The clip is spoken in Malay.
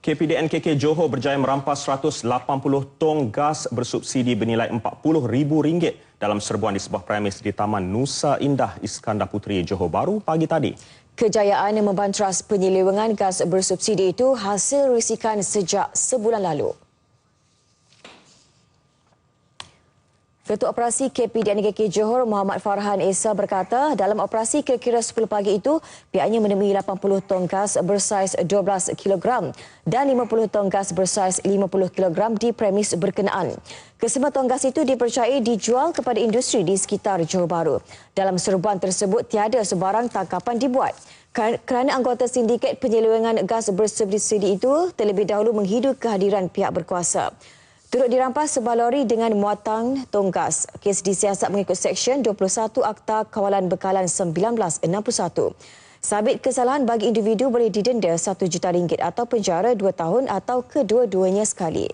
KPDNKK Johor berjaya merampas 180 tong gas bersubsidi bernilai RM40,000 dalam serbuan di sebuah premis di Taman Nusa Indah Iskandar Puteri Johor Baru pagi tadi. Kejayaan yang membantras penyelewengan gas bersubsidi itu hasil risikan sejak sebulan lalu. Ketua Operasi KPDNKK Johor Muhammad Farhan Esa berkata dalam operasi kira-kira 10 pagi itu pihaknya menemui 80 tong gas bersaiz 12 kg dan 50 tong gas bersaiz 50 kg di premis berkenaan. Kesemua tong gas itu dipercayai dijual kepada industri di sekitar Johor Bahru. Dalam serbuan tersebut tiada sebarang tangkapan dibuat. Kerana anggota sindiket penyelewengan gas bersubsidi itu terlebih dahulu menghidu kehadiran pihak berkuasa. Turut dirampas sebuah lori dengan muatan tonggas. Kes disiasat mengikut Seksyen 21 Akta Kawalan Bekalan 1961. Sabit kesalahan bagi individu boleh didenda RM1 juta ringgit atau penjara 2 tahun atau kedua-duanya sekali.